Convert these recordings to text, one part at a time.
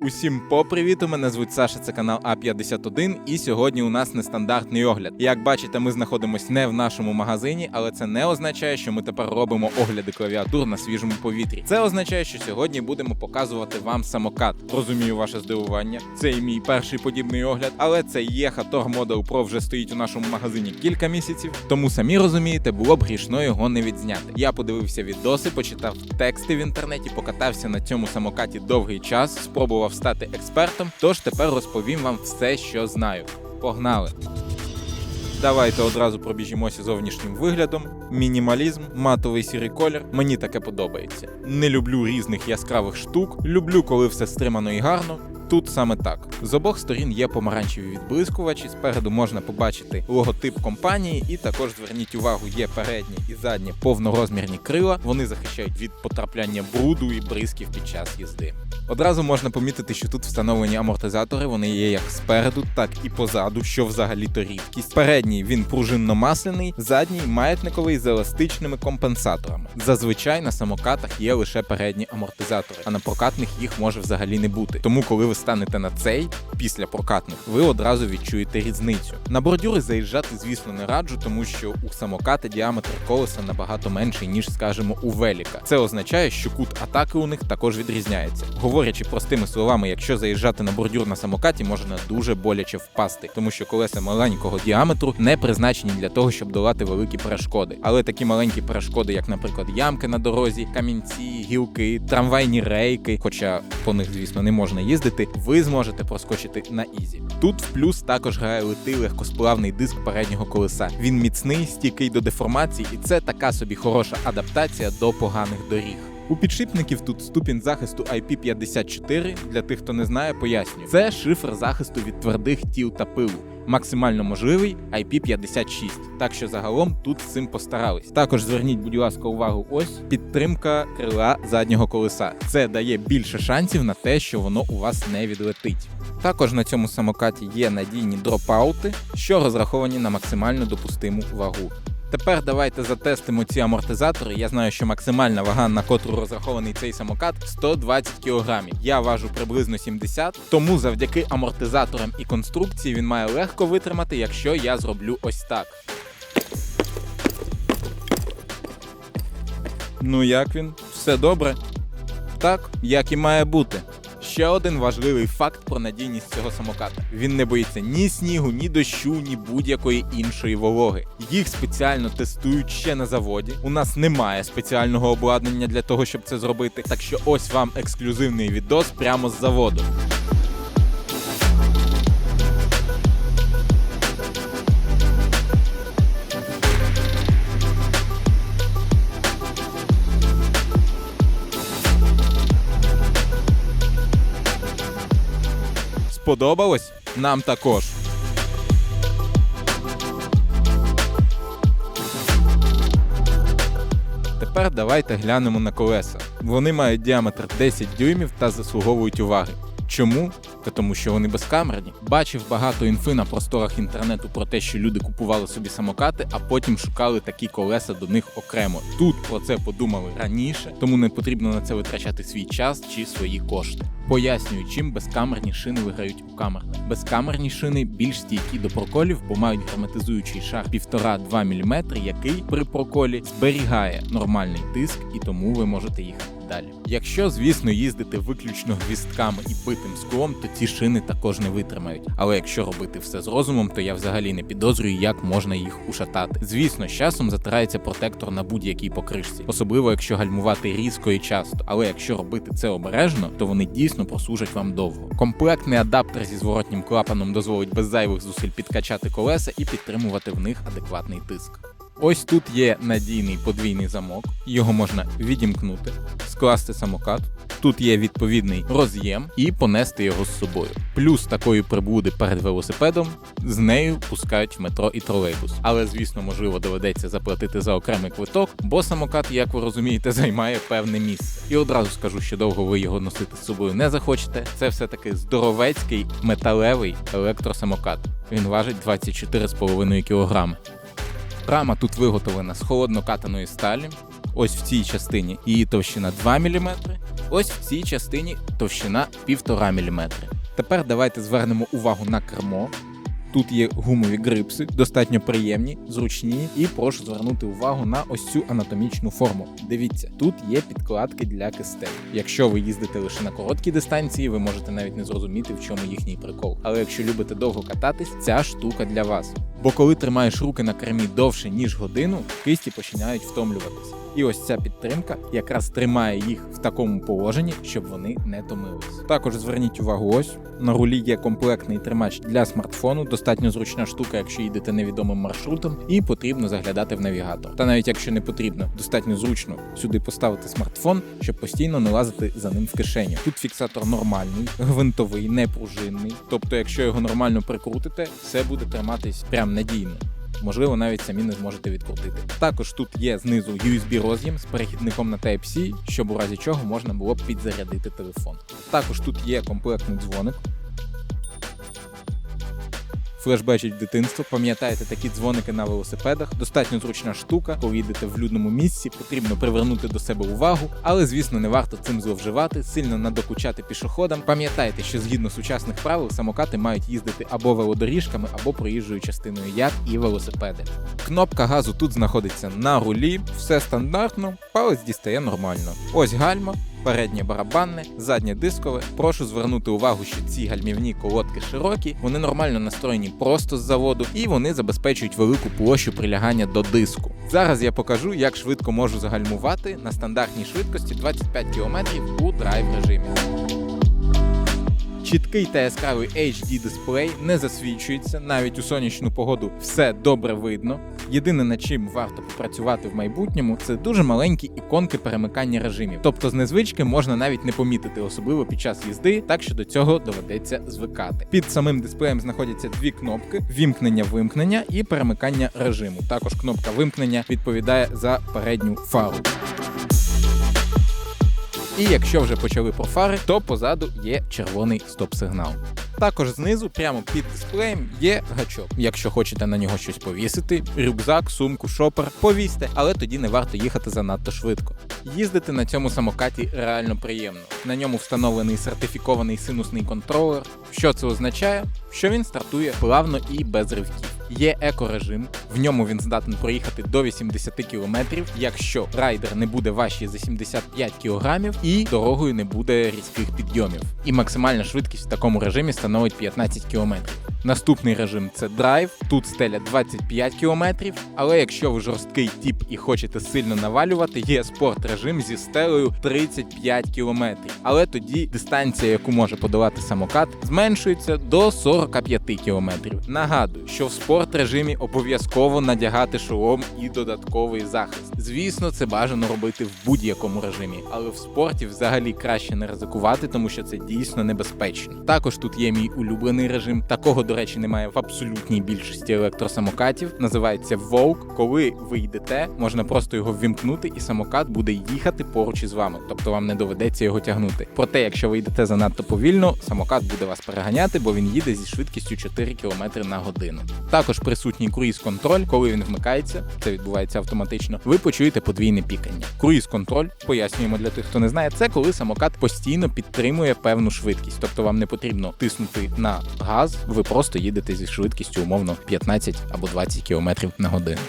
Усім попривіту, мене звуть Саша, це канал А51, і сьогодні у нас нестандартний огляд. Як бачите, ми знаходимося не в нашому магазині, але це не означає, що ми тепер робимо огляди клавіатур на свіжому повітрі. Це означає, що сьогодні будемо показувати вам самокат. Розумію ваше здивування. Це і мій перший подібний огляд, але це Єха Tor Model Pro вже стоїть у нашому магазині кілька місяців, тому самі розумієте, було б грішно його не відзняти. Я подивився відоси, почитав тексти в інтернеті, покатався на цьому самокаті довгий час, спробував стати експертом. Тож тепер розповім вам все, що знаю. Погнали! Давайте одразу пробіжімося зовнішнім виглядом. Мінімалізм, матовий сірий колір. Мені таке подобається. Не люблю різних яскравих штук. Люблю, коли все стримано і гарно. Тут саме так. З обох сторін є помаранчеві відблискувачі. Спереду можна побачити логотип компанії, і також зверніть увагу, є передні і задні повнорозмірні крила. Вони захищають від потрапляння бруду і бризків під час їзди. Одразу можна помітити, що тут встановлені амортизатори. Вони є як спереду, так і позаду, що взагалі-то рідкість. Передній він пружинно-масляний, задній маятниковий з еластичними компенсаторами. Зазвичай на самокатах є лише передні амортизатори, а на прокатних їх може взагалі не бути. Тому, коли ви станете на цей після прокатних, ви одразу відчуєте різницю. На бордюри заїжджати, звісно, не раджу, тому що у самоката діаметр колеса набагато менший, ніж, скажімо, у веліка. Це означає, що кут атаки у них також відрізняється. Говорячи простими словами, якщо заїжджати на бордюр на самокаті, можна дуже боляче впасти, тому що колеса маленького діаметру не призначені для того, щоб долати великі перешкоди. Але такі маленькі перешкоди, як, наприклад, ямки на дорозі, камінці, гілки, трамвайні рейки, хоча по них, звісно, не можна їздити, ви зможете проскочити на ізі. Тут в плюс також грає литий легкосплавний диск переднього колеса. Він міцний, стійкий до деформації, і це така собі хороша адаптація до поганих доріг. У підшипників тут ступінь захисту IP54. Для тих, хто не знає, пояснюю. Це шифр захисту від твердих тіл та пилу. Максимально можливий IP56. Так що загалом тут з цим постарались. Також зверніть, будь ласка, увагу, ось підтримка крила заднього колеса. Це дає більше шансів на те, що воно у вас не відлетить. Також на цьому самокаті є надійні дропаути, що розраховані на максимально допустиму вагу. Тепер давайте затестимо ці амортизатори. Я знаю, що максимальна вага, на котру розрахований цей самокат, 120 кг. Я важу приблизно 70, тому завдяки амортизаторам і конструкції він має легко витримати, якщо я зроблю ось так. Ну як він? Все добре? Так, як і має бути. Ще один важливий факт про надійність цього самоката: він не боїться ні снігу, ні дощу, ні будь-якої іншої вологи. Їх спеціально тестують ще на заводі. У нас немає спеціального обладнання для того, щоб це зробити. Так що ось вам ексклюзивний відос прямо з заводу. Сподобалось? Нам також. Тепер давайте глянемо на колеса. Вони мають діаметр 10 дюймів та заслуговують уваги. Чому? Та тому, що вони безкамерні. Бачив багато інфи на просторах інтернету про те, що люди купували собі самокати, а потім шукали такі колеса до них окремо. Тут про це подумали раніше, тому не потрібно на це витрачати свій час чи свої кошти. Пояснюю, чим безкамерні шини виграють у камерних. Безкамерні шини більш стійкі до проколів, бо мають герметизуючий шар 1,5-2 мм, який при проколі зберігає нормальний тиск, і тому ви можете їхати далі. Якщо, звісно, їздити виключно гвістками і битим склом, то ці шини також не витримають. Але якщо робити все з розумом, то я взагалі не підозрюю, як можна їх ушатати. Звісно, з часом затирається протектор на будь-якій покришці, особливо якщо гальмувати різко і часто. Але якщо робити це обережно, то вони дійсно прослужать вам довго. Комплектний адаптер зі зворотнім клапаном дозволить без зайвих зусиль підкачати колеса і підтримувати в них адекватний тиск. Ось тут є надійний подвійний замок, його можна відімкнути, скласти самокат. Тут є відповідний роз'єм і понести його з собою. Плюс такої прибуди перед велосипедом з нею пускають в метро і тролейбус. Але звісно, можливо, доведеться заплатити за окремий квиток, бо самокат, як ви розумієте, займає певне місце. І одразу скажу, що довго ви його носити з собою не захочете. Це все таки здоровецький металевий електросамокат. Він важить 24,5 кг. Рама тут виготовлена з холоднокатаної сталі. ось в цій частині її товщина 2 мм, ось в цій частині товщина 1,5 мм. Тепер давайте звернемо увагу на кермо. Тут є гумові грипси, достатньо приємні, зручні, і прошу звернути увагу на ось цю анатомічну форму. Дивіться, тут є підкладки для кистей. Якщо ви їздите лише на короткій дистанції, ви можете навіть не зрозуміти, в чому їхній прикол. Але якщо любите довго кататись, ця штука для вас. Бо коли тримаєш руки на кермі довше ніж годину, кисті починають втомлюватися. І ось ця підтримка якраз тримає їх в такому положенні, щоб вони не томились. Також зверніть увагу, ось на рулі є комплектний тримач для смартфону, достатньо зручна штука, якщо їдете невідомим маршрутом, і потрібно заглядати в навігатор. Та навіть якщо не потрібно, достатньо зручно сюди поставити смартфон, щоб постійно не лазити за ним в кишеню. Тут фіксатор нормальний, гвинтовий, не пружинний. Тобто, якщо його нормально прикрутите, все буде триматись прям надійно. Можливо, навіть самі не зможете відкрутити. Також тут є знизу USB роз'єм з перехідником на Type-C, щоб у разі чого можна було б підзарядити телефон. Також тут є комплектний дзвоник. Флешбечить дитинство, пам'ятаєте такі дзвоники на велосипедах, достатньо зручна штука, коли йдете в людному місці, потрібно привернути до себе увагу, але звісно не варто цим зловживати, сильно надокучати пішоходам. Пам'ятайте, що згідно сучасних правил самокати мають їздити або велодоріжками, або проїжджою частиною як і велосипеди. Кнопка газу тут знаходиться на рулі, все стандартно, палець дістає нормально. Ось гальма. Переднє барабанне, заднє дискове. Прошу звернути увагу, що ці гальмівні колодки широкі, вони нормально настроєні просто з заводу, і вони забезпечують велику площу прилягання до диску. Зараз я покажу, як швидко можу загальмувати на стандартній швидкості 25 км у драйв режимі. Чіткий та яскравий HD дисплей не засвічується, навіть у сонячну погоду все добре видно. Єдине над чим варто попрацювати в майбутньому, це дуже маленькі іконки перемикання режимів. Тобто з незвички можна навіть не помітити, особливо під час їзди, так що до цього доведеться звикати. Під самим дисплеєм знаходяться дві кнопки: вімкнення-вимкнення і перемикання режиму. Також кнопка вимкнення відповідає за передню фару. І якщо вже почали про фари, то позаду є червоний стоп-сигнал. Також знизу, прямо під дисплеєм, є гачок. Якщо хочете на нього щось повісити, рюкзак, сумку, шопер, повісьте, але тоді не варто їхати занадто швидко. Їздити на цьому самокаті реально приємно. На ньому встановлений сертифікований синусний контролер. Що це означає? Що він стартує плавно і без ривків. Є екорежим, в ньому він здатен проїхати до 80 км, якщо райдер не буде важчий за 75 кг і дорогою не буде різких підйомів. І максимальна швидкість в такому режимі становить 15 км. Наступний режим це драйв. Тут стеля 25 км, але якщо ви жорсткий тип і хочете сильно навалювати, є спорт режим зі стелею 35 км. Але тоді дистанція, яку може подолати самокат, зменшується до 45 км. Нагадую, що в спорт режимі обов'язково надягати шолом і додатковий захист. Звісно, це бажано робити в будь-якому режимі, але в спорті взагалі краще не ризикувати, тому що це дійсно небезпечно. Також тут є мій улюблений режим. Такого, до речі, немає в абсолютній більшості електросамокатів. Називається Vogue. Коли ви йдете, можна просто його ввімкнути, і самокат буде їхати поруч із вами, тобто вам не доведеться його тягнути. Проте, якщо ви йдете занадто повільно, самокат буде вас переганяти, бо він їде зі швидкістю 4 км на годину. Також присутній круїз-контроль, коли він вмикається, це відбувається автоматично. Ви почуєте подвійне пікання. Круїз-контроль, пояснюємо для тих, хто не знає, це коли самокат постійно підтримує певну швидкість, тобто вам не потрібно тиснути на газ, ви просто їдете зі швидкістю умовно 15 або 20 км на годину.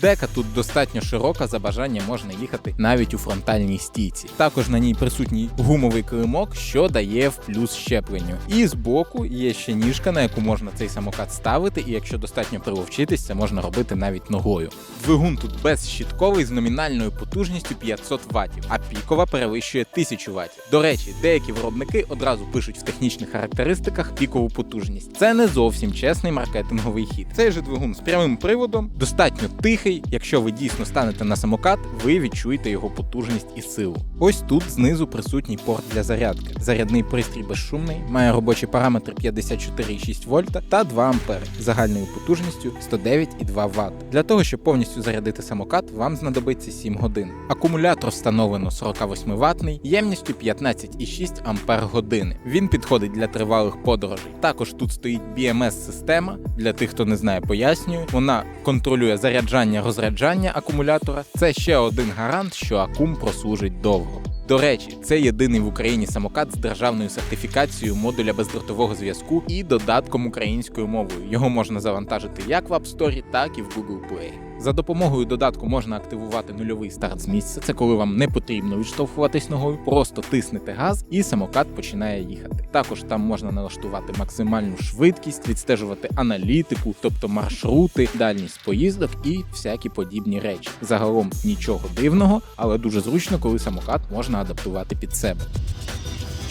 Дека тут достатньо широка, за бажанням можна їхати навіть у фронтальній стійці. Також на ній присутній гумовий килимок, що дає в плюс щепленню. І збоку є ще ніжка, на яку можна цей самокат ставити, і якщо достатньо приловчитись, це можна робити навіть ногою. Двигун тут безщітковий з номінальною потужністю 500 Вт, а пікова перевищує 1000 Вт. До речі, деякі виробники одразу пишуть в технічних характеристиках пікову потужність. Це не зовсім чесний маркетинговий хід. Цей же двигун з прямим приводом достатньо тихий. Якщо ви дійсно станете на самокат, ви відчуєте його потужність і силу. Ось тут знизу присутній порт для зарядки. Зарядний пристрій безшумний, має робочі параметри 54,6 вольта та 2 ампери загальною потужністю 109,2 Вт. Для того, щоб повністю зарядити самокат, вам знадобиться 7 годин. Акумулятор встановлено 48 ватний, ємністю 15,6 ампер години. Він підходить для тривалих подорожей. Також тут стоїть BMS-система. Для тих, хто не знає, пояснюю. Вона контролює заряджання налаштування розряджання акумулятора це ще один гарант, що акум прослужить довго. До речі, це єдиний в Україні самокат з державною сертифікацією модуля бездротового зв'язку і додатком українською мовою. Його можна завантажити як в App Store, так і в Google Play. За допомогою додатку можна активувати нульовий старт з місця. Це коли вам не потрібно відштовхуватись ногою, просто тиснете газ і самокат починає їхати. Також там можна налаштувати максимальну швидкість, відстежувати аналітику, тобто маршрути, дальність поїздок і всякі подібні речі. Загалом нічого дивного, але дуже зручно, коли самокат можна адаптувати під себе.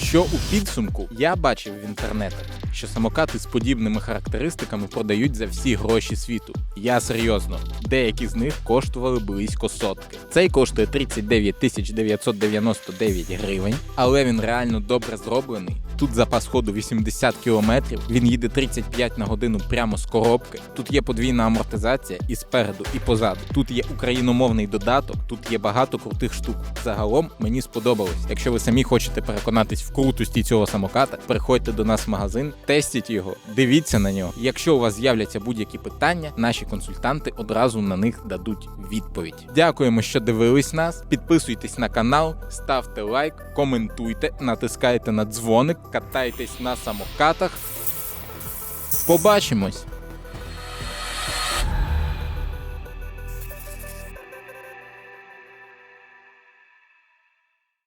Що у підсумку я бачив в інтернетах, що самокати з подібними характеристиками продають за всі гроші світу. Я серйозно, деякі з них коштували близько сотки. Цей коштує 39 тисяч 999 гривень, але він реально добре зроблений. Тут запас ходу 80 км, він їде 35 на годину прямо з коробки. Тут є подвійна амортизація і спереду, і позаду. Тут є україномовний додаток, тут є багато крутих штук. Загалом мені сподобалось. Якщо ви самі хочете переконатись в крутості цього самоката, приходьте до нас в магазин, тестіть його, дивіться на нього. Якщо у вас з'являться будь-які питання, наші консультанти одразу на них дадуть відповідь. Дякуємо, що дивились нас. Підписуйтесь на канал, ставте лайк, коментуйте, натискайте на дзвоник, катайтесь на самокатах. Побачимось!